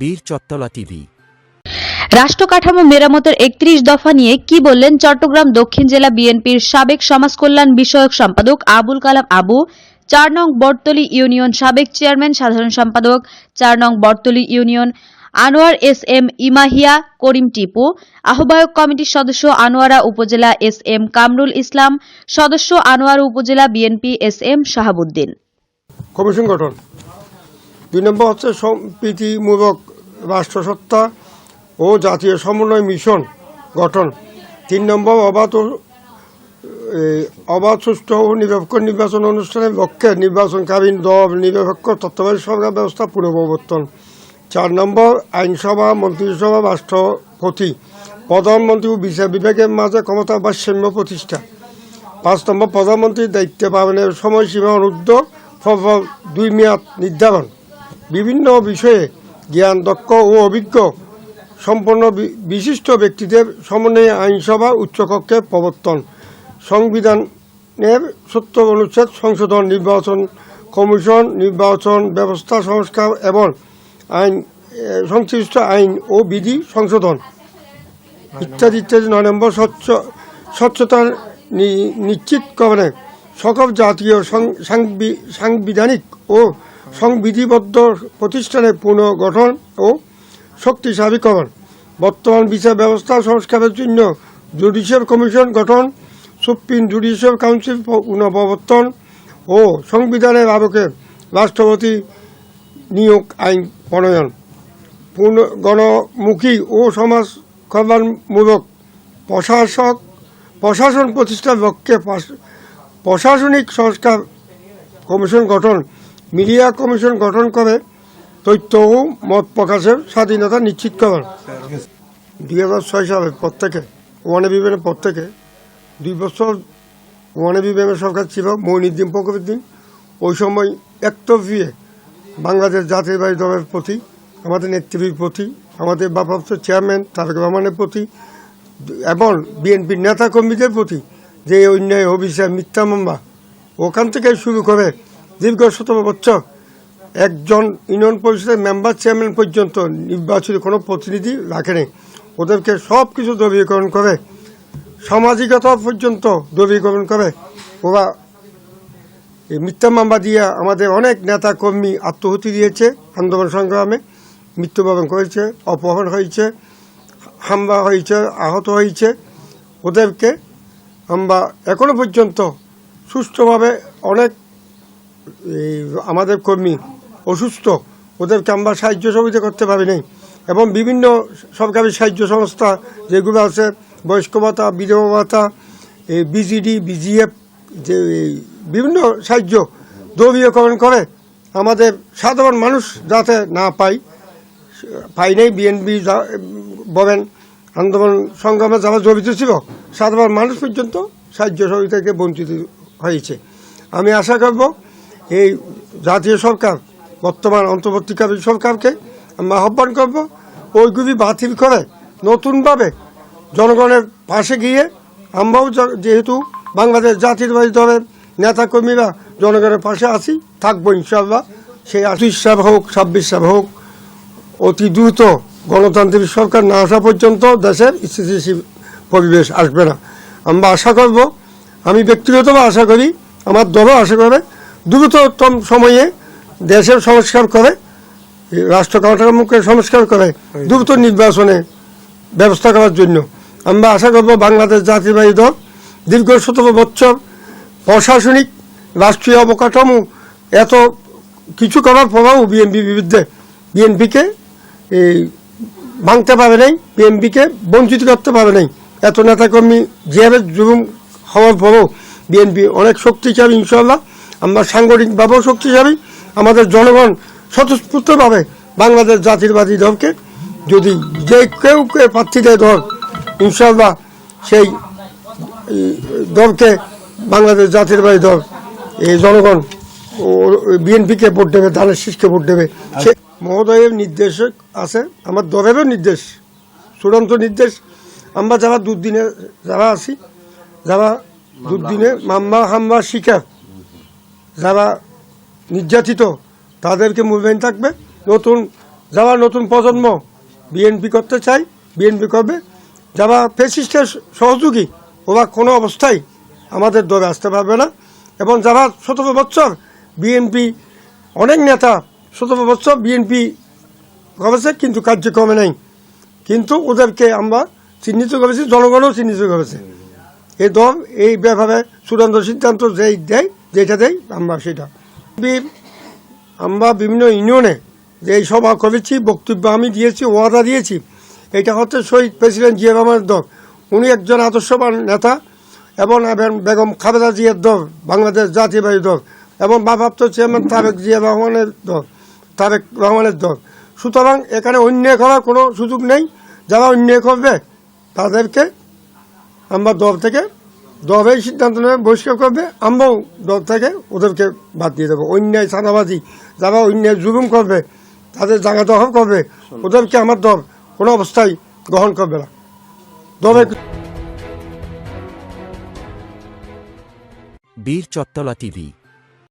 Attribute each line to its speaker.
Speaker 1: বীর চত্তলা টিভি।
Speaker 2: রাষ্ট্র কাঠামো মেরামতের একত্রিশ দফা নিয়ে কি বললেন চট্টগ্রাম দক্ষিণ জেলা বিএনপির সাবেক সমাজ কল্যাণ বিষয়ক সম্পাদক আবুল কালাম আবু চার নং বটতলী ইউনিয়ন সাবেক চেয়ারম্যান সাধারণ সম্পাদক চার নং Battali union Anwar S M ইমাহিয়া Karim Tipu আহ্বায়ক কমিটির সদস্য আনোয়ারা উপজেলা এস এম কামরুল ইসলাম সদস্য আনোয়ারা উপজেলা BNP S M Shahabuddin.
Speaker 3: Commission গঠন। দুই নম্বর হচ্ছে সম্প্রীতিমূলক রাষ্ট্রসত্তা ও জাতীয় সমন্বয় মিশন গঠন। তিন নম্বর অবাধ অবাধ, সুষ্ঠু ও নিরপেক্ষ নির্বাচন অনুষ্ঠানের লক্ষ্যে নির্বাচনকালীন দল, নিরপেক্ষ তত্ত্বাবধায়ক সরকার ব্যবস্থা পুনঃপ্রবর্তন। চার নম্বর আইনসভা, মন্ত্রিসভা, রাষ্ট্রপতি, প্রধানমন্ত্রী ও বিচার বিভাগের মাঝে ক্ষমতা ভারসাম্য প্রতিষ্ঠা। পাঁচ নম্বর প্রধানমন্ত্রীর দায়িত্ব পালনের সময়সীমা অনুদ্ধ ফলাফল দুই মেয়াদ নির্ধারণ। বিভিন্ন বিষয়ে জ্ঞান, দক্ষ ও অভিজ্ঞ সম্পন্ন বিশিষ্ট ব্যক্তিদের সমন্বয়ে আইনসভা উচ্চকক্ষে প্রবর্তন। সংবিধানের সত্য অনুচ্ছেদ, সংশোধন নির্বাচন কমিশন, নির্বাচন ব্যবস্থা সংস্কার এবং আইন সংশ্লিষ্ট আইন ও বিধি সংশোধন। ইত্যাদি ইত্যাদি, নয় নম্বর স্বচ্ছ স্বচ্ছতা নি- নিশ্চিতকরণে সকল জাতীয় সাংবিধানিক ও সংবিধিবদ্ধ প্রতিষ্ঠানের পুনর্গঠন ও শক্তিশালীকরণ। বর্তমান বিচার ব্যবস্থা সংস্কারের জন্য জুডিশিয়াল কমিশন গঠন, সুপ্রিম জুডিশিয়াল কাউন্সিল পুনঃপ্রবর্তন ও সংবিধানের আলোকে রাষ্ট্রপতি নিয়োগ আইন প্রণয়ন। পূর্ণ গণমুখী ও সমাজ কল্যাণমূলক প্রশাসক, প্রশাসন প্রতিষ্ঠার লক্ষ্যে প্রশাসনিক সংস্কার কমিশন গঠন মিডিয়া কমিশন গঠন করে তথ্য ও মত প্রকাশের স্বাধীনতা নিশ্চিত করেন দুই হাজার ছয় সালের পর থেকে ওয়ানে বিবেনের পর থেকে দুই বছর ওয়ানে বিবেনের সরকার ছিল মইনুদ্দিন ফখরুদ্দিন। ওই সময় একতরফিয়ে বাংলাদেশ জাতীয়বাদী দলের প্রতি, আমাদের নেতৃত্বের প্রতি, আমাদের ভারপ্রাপ্ত চেয়ারম্যান তারেক রহমানের প্রতি এবং বিএনপির নেতা কর্মীদের প্রতি যে অন্যায় অভিষেক মিথ্যা মামলা, ওখান থেকে শুরু করে দীর্ঘ সতেরো বছর। একজন ইউনিয়ন পরিষদের মেম্বার চেয়ারম্যান পর্যন্ত নির্বাচিত কোনো প্রতিনিধি রাখেনি। ওদেরকে সব কিছু দলীয়করণ করে, সামাজিকতা পর্যন্ত দলীয়করণ করে। ওরা এই মিথ্যা মামলা দিয়ে আমাদের অনেক নেতা কর্মী আত্মহতি দিয়েছে, আন্দোলন সংগ্রামে মৃত্যুবরণ করেছে, অপহরণ হয়েছে, হামলা হয়েছে, আহত হয়েছে। ওদেরকে আমরা এখনও পর্যন্ত সুষ্ঠুভাবে অনেক এই আমাদের কর্মী অসুস্থ, ওদেরকে আমরা সাহায্য সহযোগিতা করতে পারি নাই এবং বিভিন্ন সরকারি সাহায্য সংস্থা যেগুলো আছে, বয়স্ক ভাতা, বিধবা ভাতা, এই বিজিডি বিজিএফ যে বিভিন্ন সাহায্য দলীয়করণ করে আমাদের সাধারণ মানুষ যাতে না পায় পাই নাই বিএনপি বলেন, আন্দোলন সংগ্রামে যারা জড়িত ছিল, সাধারণ মানুষ পর্যন্ত সাহায্য সহযোগিতা থেকে বঞ্চিত হয়েছে। আমি আশা করব এই জাতীয় সরকার, বর্তমান অন্তর্বর্তীকালীন সরকারকে আমি আহ্বান করব, ওইগুলি বাতিল করে নতুনভাবে জনগণের পাশে গিয়ে আমরাও যেহেতু বাংলাদেশ জাতীয়বাদী দলের নেতাকর্মীরা জনগণের পাশে আছি, থাকব ইনশাল্লাহ সেই আশিস সাহেব হোক, ছাব্বিশ সাহেব হোক, অতি দ্রুত গণতান্ত্রিক সরকার না আসা পর্যন্ত দেশের স্থিতিশীল পরিবেশ আসবে না। আমরা আশা করব, আমি ব্যক্তিগতভাবে আশা করি, আমার দলও আশা করে দ্রুততম সময়ে দেশের সংস্কার করে, রাষ্ট্র কাঠামোকে সংস্কার করে, দ্রুত নির্বাচনে ব্যবস্থা করার জন্য। আমরা আশা করব বাংলাদেশ জাতীয়বাদী দল দীর্ঘ সতেরো বছর প্রশাসনিক রাষ্ট্রীয় অবকাঠামো এত কিছু করার পরেও বিএনপির বিরুদ্ধে বিএনপিকে এই ভাঙতে পারে নাই, বিএনপিকে বঞ্চিত করতে পারে নাই। এত নেতাকর্মী যেভাবে জুলুম হওয়ার পরেও বিএনপি অনেক শক্তিশালী ইনশাল্লাহ আমরা সাংগঠনিকভাবেও শক্তিশালী, আমাদের জনগণ স্বতঃস্ফূর্তভাবে বাংলাদেশ জাতীয়বাদী দলকে যদি যে কেউ কেউ প্রার্থী দেয় দল ইনশাল্লাহ সেই দলকে বাংলাদেশ জাতীয়বাদী দল, এই জনগণ বিএনপিকে ভোট দেবে, ধানের শীষকে ভোট দেবে। সে মহোদয়ের নির্দেশ আছে, আমার দলেরও নির্দেশ, চূড়ান্ত নির্দেশ। আমরা যারা দুদিনে যারা আছি, যারা দুদিনে মাম্মা হাম্মা শিকার যারা নির্যাতিত, তাদেরকে মুভমেন্ট থাকবে। নতুন, যারা নতুন প্রজন্ম বিএনপি করতে চায় বিএনপি করবে। যারা ফেসিস্টের সহযোগী, ওরা কোনো অবস্থায় আমাদের দলে আসতে পারবে না। এবং যারা সতেরো বছর বিএনপি অনেক নেতা সতেরো বছর বিএনপি করেছে, কিন্তু কার্যক্রমে নেই। কিন্তু ওদেরকে আমরা চিহ্নিত করেছি, জনগণও চিহ্নিত করেছে। এই দল এই ব্যাপারে চূড়ান্ত সিদ্ধান্ত যেই দেয় যেটা দেয় আমরা সেটা। আমরা বিভিন্ন ইউনিয়নে যে সভা করেছি, বক্তব্য আমি দিয়েছি, ওয়াদা দিয়েছি, এটা হচ্ছে শহীদ প্রেসিডেন্ট জিয়া রহমানের দল। উনি একজন আদর্শবান নেতা এবং বেগম খালেদা জিয়ার দল, বাংলাদেশ জাতীয়বাদী দল এবং ভারপ্রাপ্ত চেয়ারম্যান তারেক জিয়া রহমানের দল, তারেক রহমানের দল। সুতরাং এখানে অন্যায় করার কোনো সুযোগ নেই। যারা অন্যায় করবে, তাদেরকে আমরা দল থেকে দল সিদ্ধান্ত নেবে, বহিষ্কার করবে, আমরাও দল থেকে ওদেরকে বাদ দিয়ে দেবো। অন্যায় সাদাবাজি যারা অন্যায় জুলুম করবে, তাদের জাগা দখল করবে, ওদেরকে আমার দল কোনো অবস্থায় গ্রহণ করবে না। দলের
Speaker 1: বীর চত্তলা টিভি